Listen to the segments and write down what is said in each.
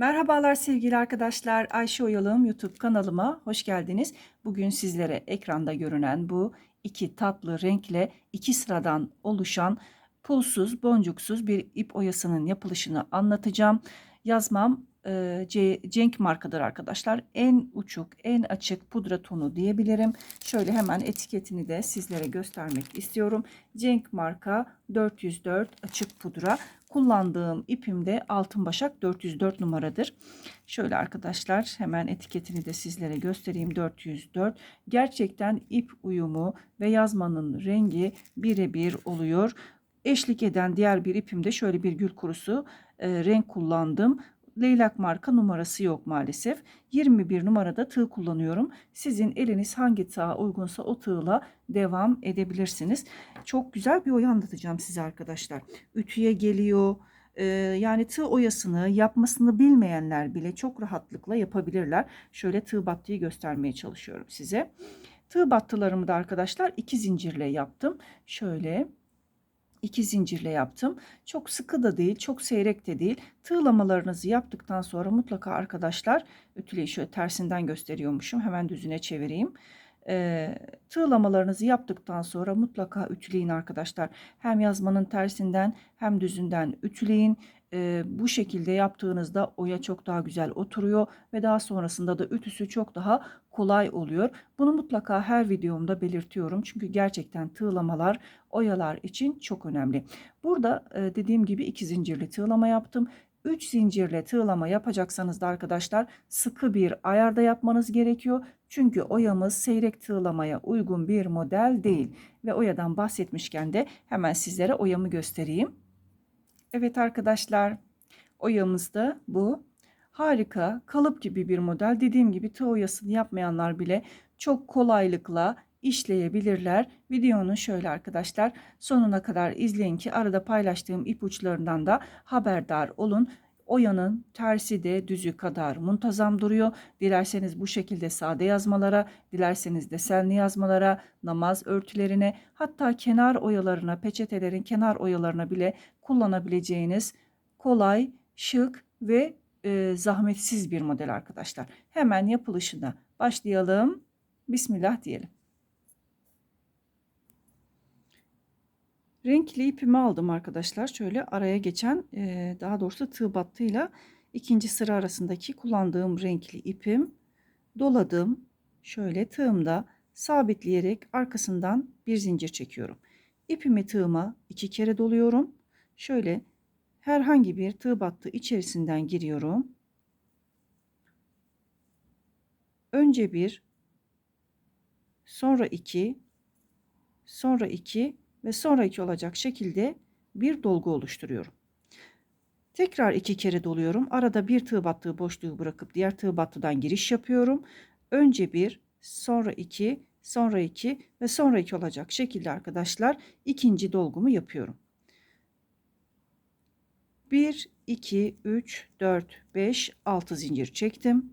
Merhabalar sevgili arkadaşlar. Ayşe Oyalım YouTube kanalıma hoş geldiniz. Bugün sizlere ekranda görünen bu iki tatlı renkle iki sıradan oluşan pulsuz, boncuksuz bir ip oyasının yapılışını anlatacağım. Yazmam e, Cenk markadır arkadaşlar. En uçuk, en açık pudra tonu diyebilirim. Şöyle hemen etiketini de sizlere göstermek istiyorum. Cenk marka 404 açık pudra. Kullandığım ipim de altın başak 404 numaradır. Şöyle arkadaşlar hemen etiketini de sizlere göstereyim 404. Gerçekten ip uyumu ve yazmanın rengi birebir oluyor. Eşlik eden diğer bir ipimde şöyle bir gül kurusu e, renk kullandım. Leylak marka numarası yok maalesef. 21 numarada tığ kullanıyorum. Sizin eliniz hangi tığa uygunsa o tığla devam edebilirsiniz. Çok güzel bir oya anlatacağım size arkadaşlar. Ütüye geliyor. Ee, yani tığ oyasını yapmasını bilmeyenler bile çok rahatlıkla yapabilirler. Şöyle tığ battığı göstermeye çalışıyorum size. Tığ battılarımı da arkadaşlar iki zincirle yaptım. Şöyle iki zincirle yaptım. Çok sıkı da değil, çok seyrek de değil. Tığlamalarınızı yaptıktan sonra mutlaka arkadaşlar ütüleyi şöyle tersinden gösteriyormuşum. Hemen düzüne çevireyim. E, tığlamalarınızı yaptıktan sonra mutlaka ütüleyin arkadaşlar. Hem yazmanın tersinden hem düzünden ütüleyin. E, bu şekilde yaptığınızda oya çok daha güzel oturuyor ve daha sonrasında da ütüsü çok daha kolay oluyor. Bunu mutlaka her videomda belirtiyorum. Çünkü gerçekten tığlamalar oyalar için çok önemli. Burada e, dediğim gibi iki zincirli tığlama yaptım. 3 zincirle tığlama yapacaksanız da arkadaşlar sıkı bir ayarda yapmanız gerekiyor. Çünkü oyamız seyrek tığlamaya uygun bir model değil. Ve oyadan bahsetmişken de hemen sizlere oyamı göstereyim. Evet arkadaşlar oyamız da bu. Harika kalıp gibi bir model. Dediğim gibi tığ oyasını yapmayanlar bile çok kolaylıkla işleyebilirler. Videonun şöyle arkadaşlar sonuna kadar izleyin ki arada paylaştığım ipuçlarından da haberdar olun. Oyanın tersi de düzü kadar muntazam duruyor. Dilerseniz bu şekilde sade yazmalara, dilerseniz desenli yazmalara, namaz örtülerine, hatta kenar oyalarına, peçetelerin kenar oyalarına bile kullanabileceğiniz kolay, şık ve e, zahmetsiz bir model arkadaşlar. Hemen yapılışına başlayalım. Bismillah diyelim. Renkli ipimi aldım arkadaşlar. Şöyle araya geçen e, daha doğrusu tığ battıyla ikinci sıra arasındaki kullandığım renkli ipim. Doladım. Şöyle tığımda sabitleyerek arkasından bir zincir çekiyorum. İpimi tığıma iki kere doluyorum. Şöyle herhangi bir tığ battı içerisinden giriyorum. Önce bir, sonra iki, sonra iki ve sonraki olacak şekilde bir dolgu oluşturuyorum. Tekrar iki kere doluyorum. Arada bir tığ battığı boşluğu bırakıp diğer tığ battıdan giriş yapıyorum. Önce bir, sonra iki, sonra iki ve sonra iki olacak şekilde arkadaşlar ikinci dolgumu yapıyorum. 1, 2, 3, 4, 5, 6 zincir çektim.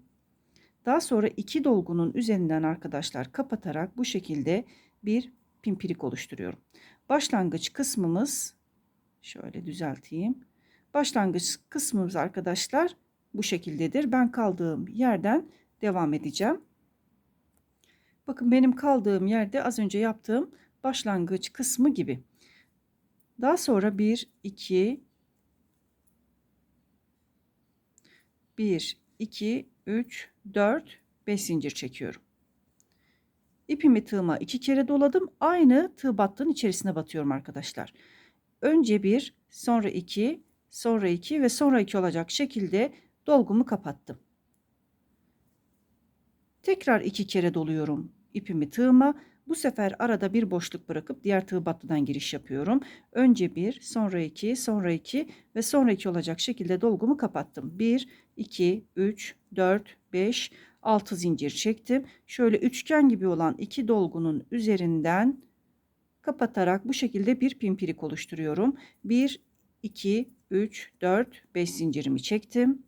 Daha sonra iki dolgunun üzerinden arkadaşlar kapatarak bu şekilde bir pimpirik oluşturuyorum. Başlangıç kısmımız şöyle düzelteyim. Başlangıç kısmımız arkadaşlar bu şekildedir. Ben kaldığım yerden devam edeceğim. Bakın benim kaldığım yerde az önce yaptığım başlangıç kısmı gibi. Daha sonra 1 2 1 2 3 4 5 zincir çekiyorum. İpimi tığıma iki kere doladım. Aynı tığ battığın içerisine batıyorum arkadaşlar. Önce bir, sonra iki, sonra iki ve sonra iki olacak şekilde dolgumu kapattım. Tekrar iki kere doluyorum ipimi tığıma. Bu sefer arada bir boşluk bırakıp diğer tığ battıdan giriş yapıyorum. Önce bir, sonra iki, sonra iki ve sonra iki olacak şekilde dolgumu kapattım. Bir, iki, üç, dört, beş, 6 zincir çektim. Şöyle üçgen gibi olan iki dolgunun üzerinden kapatarak bu şekilde bir pimpirik oluşturuyorum. 1 2 3 4 5 zincirimi çektim.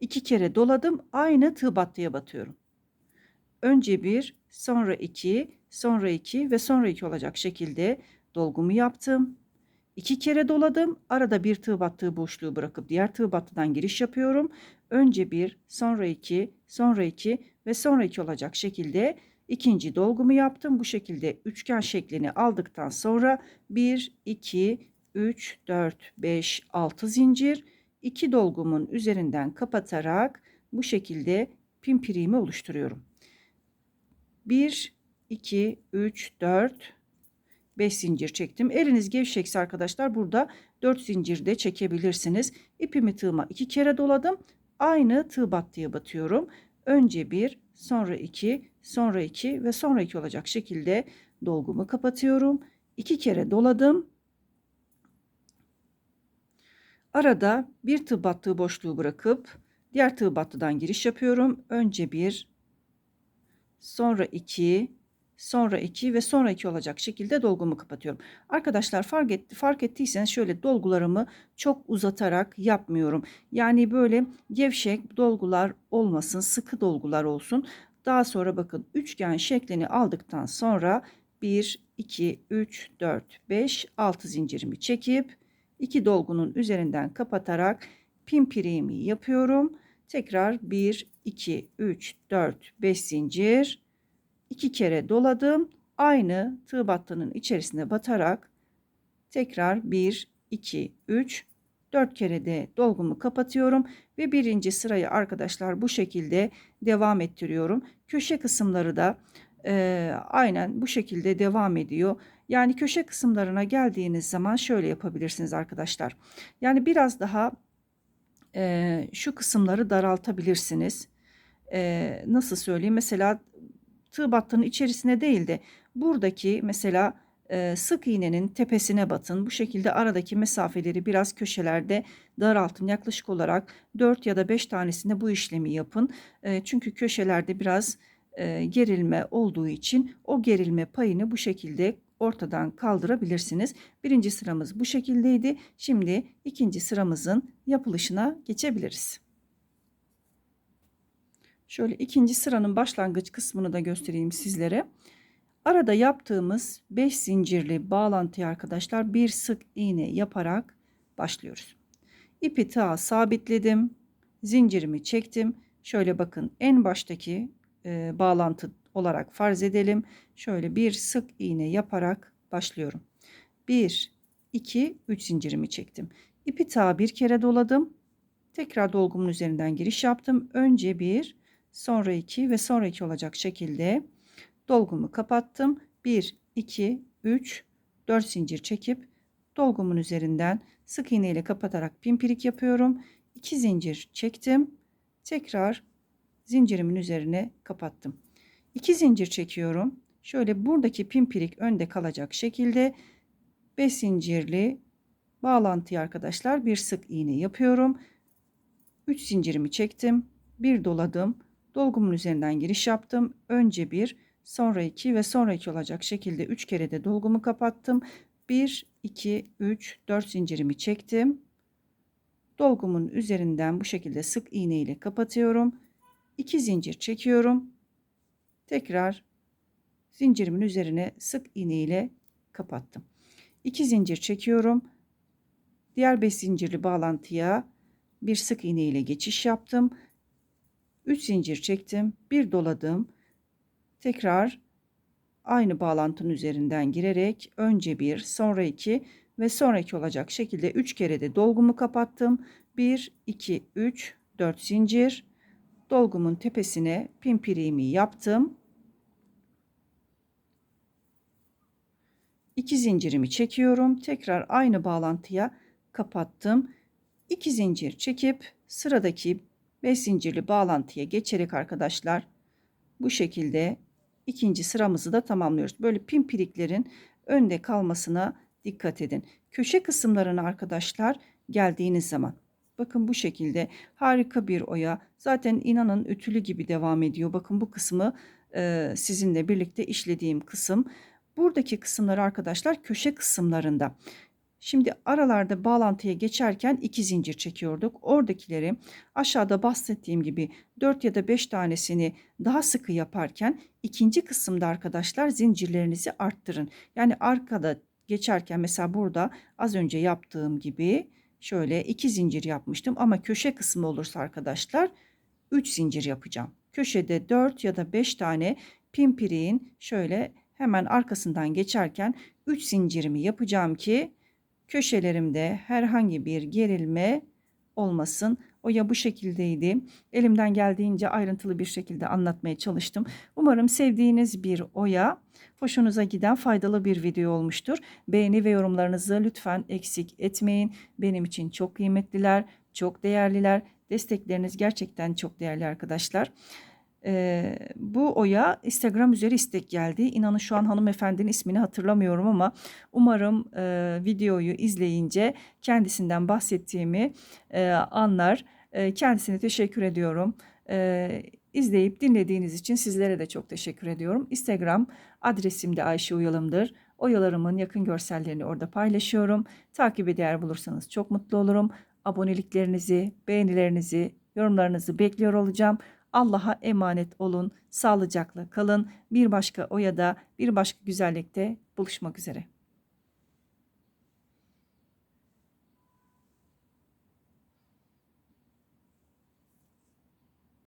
2 kere doladım. Aynı tığ battıya batıyorum. Önce bir, sonra iki, sonra iki ve sonra iki olacak şekilde dolgumu yaptım. iki kere doladım. Arada bir tığ battığı boşluğu bırakıp diğer tığ battıdan giriş yapıyorum. Önce bir, sonra iki, sonra iki ve sonra iki olacak şekilde ikinci dolgumu yaptım. Bu şekilde üçgen şeklini aldıktan sonra 1, 2, 3, 4, 5, 6 zincir. 2 dolgumun üzerinden kapatarak bu şekilde pimpiriğimi oluşturuyorum. 1, 2, 3, 4, 5 zincir çektim. Eliniz gevşekse arkadaşlar burada 4 zincir de çekebilirsiniz. İpimi tığıma 2 kere doladım. Aynı tığ battıya batıyorum. Önce 1, sonra 2, sonra 2 ve sonra 2 olacak şekilde dolgumu kapatıyorum. 2 kere doladım. Arada bir tığ battığı boşluğu bırakıp diğer tığ battıdan giriş yapıyorum. Önce 1, sonra 2, sonra 2 ve sonra 2 olacak şekilde dolgumu kapatıyorum. Arkadaşlar fark, etti, fark ettiyseniz şöyle dolgularımı çok uzatarak yapmıyorum. Yani böyle gevşek dolgular olmasın, sıkı dolgular olsun. Daha sonra bakın üçgen şeklini aldıktan sonra 1, 2, 3, 4, 5, 6 zincirimi çekip 2 dolgunun üzerinden kapatarak pimpiriğimi yapıyorum. Tekrar 1, 2, 3, 4, 5 zincir. 2 kere doladım. Aynı tığ battının içerisine batarak tekrar 1, 2, 3, 4 kere de dolgumu kapatıyorum ve birinci sırayı arkadaşlar bu şekilde devam ettiriyorum. Köşe kısımları da e, aynen bu şekilde devam ediyor. Yani köşe kısımlarına geldiğiniz zaman şöyle yapabilirsiniz arkadaşlar. Yani biraz daha e, şu kısımları daraltabilirsiniz. E, nasıl söyleyeyim? Mesela tığ battının içerisine değil de buradaki mesela e, sık iğnenin tepesine batın. Bu şekilde aradaki mesafeleri biraz köşelerde daraltın. Yaklaşık olarak 4 ya da 5 tanesinde bu işlemi yapın. E, çünkü köşelerde biraz e, gerilme olduğu için o gerilme payını bu şekilde ortadan kaldırabilirsiniz. Birinci sıramız bu şekildeydi. Şimdi ikinci sıramızın yapılışına geçebiliriz. Şöyle ikinci sıranın başlangıç kısmını da göstereyim sizlere. Arada yaptığımız 5 zincirli bağlantıyı arkadaşlar bir sık iğne yaparak başlıyoruz. İpi tığa sabitledim. Zincirimi çektim. Şöyle bakın en baştaki e, bağlantı olarak farz edelim. Şöyle bir sık iğne yaparak başlıyorum. 1, 2, 3 zincirimi çektim. İpi tığa bir kere doladım. Tekrar dolgumun üzerinden giriş yaptım. Önce bir, sonra iki ve sonra iki olacak şekilde dolgumu kapattım. 1, 2, 3, 4 zincir çekip dolgumun üzerinden sık iğne ile kapatarak pimpirik yapıyorum. 2 zincir çektim. Tekrar zincirimin üzerine kapattım. 2 zincir çekiyorum. Şöyle buradaki pimpirik önde kalacak şekilde 5 zincirli bağlantıyı arkadaşlar bir sık iğne yapıyorum. 3 zincirimi çektim. Bir doladım. Dolgumun üzerinden giriş yaptım. Önce bir, sonra iki ve sonra iki olacak şekilde 3 kere de dolgumu kapattım. 1, 2, 3, 4 zincirimi çektim. Dolgumun üzerinden bu şekilde sık iğne ile kapatıyorum. 2 zincir çekiyorum. Tekrar zincirimin üzerine sık iğne ile kapattım. 2 zincir çekiyorum. Diğer 5 zincirli bağlantıya bir sık iğne ile geçiş yaptım. 3 zincir çektim. Bir doladım. Tekrar aynı bağlantının üzerinden girerek önce bir, sonra iki ve sonraki olacak şekilde 3 kere de dolgumu kapattım. 1, 2, 3, 4 zincir. Dolgumun tepesine pimpiriğimi yaptım. 2 zincirimi çekiyorum. Tekrar aynı bağlantıya kapattım. 2 zincir çekip sıradaki 5 zincirli bağlantıya geçerek arkadaşlar bu şekilde ikinci sıramızı da tamamlıyoruz. Böyle pimpiriklerin önde kalmasına dikkat edin. Köşe kısımlarına arkadaşlar geldiğiniz zaman bakın bu şekilde harika bir oya. Zaten inanın ütülü gibi devam ediyor. Bakın bu kısmı e, sizinle birlikte işlediğim kısım. Buradaki kısımları arkadaşlar köşe kısımlarında. Şimdi aralarda bağlantıya geçerken iki zincir çekiyorduk. Oradakileri aşağıda bahsettiğim gibi 4 ya da 5 tanesini daha sıkı yaparken ikinci kısımda arkadaşlar zincirlerinizi arttırın. Yani arkada geçerken mesela burada az önce yaptığım gibi şöyle iki zincir yapmıştım ama köşe kısmı olursa arkadaşlar 3 zincir yapacağım. Köşede 4 ya da 5 tane pimpiriğin şöyle hemen arkasından geçerken 3 zincirimi yapacağım ki köşelerimde herhangi bir gerilme olmasın. Oya bu şekildeydi. Elimden geldiğince ayrıntılı bir şekilde anlatmaya çalıştım. Umarım sevdiğiniz bir oya, hoşunuza giden faydalı bir video olmuştur. Beğeni ve yorumlarınızı lütfen eksik etmeyin. Benim için çok kıymetliler, çok değerliler. Destekleriniz gerçekten çok değerli arkadaşlar. Ee, bu oya Instagram üzeri istek geldi. İnanın şu an hanımefendinin ismini hatırlamıyorum ama umarım e, videoyu izleyince kendisinden bahsettiğimi e, anlar. E, kendisine teşekkür ediyorum. E, izleyip dinlediğiniz için sizlere de çok teşekkür ediyorum. Instagram adresim de Ayşe Uyalım'dır. Oyalarımın yakın görsellerini orada paylaşıyorum. Takibe değer bulursanız çok mutlu olurum. Aboneliklerinizi, beğenilerinizi, yorumlarınızı bekliyor olacağım. Allah'a emanet olun. Sağlıcakla kalın. Bir başka oyada, bir başka güzellikte buluşmak üzere.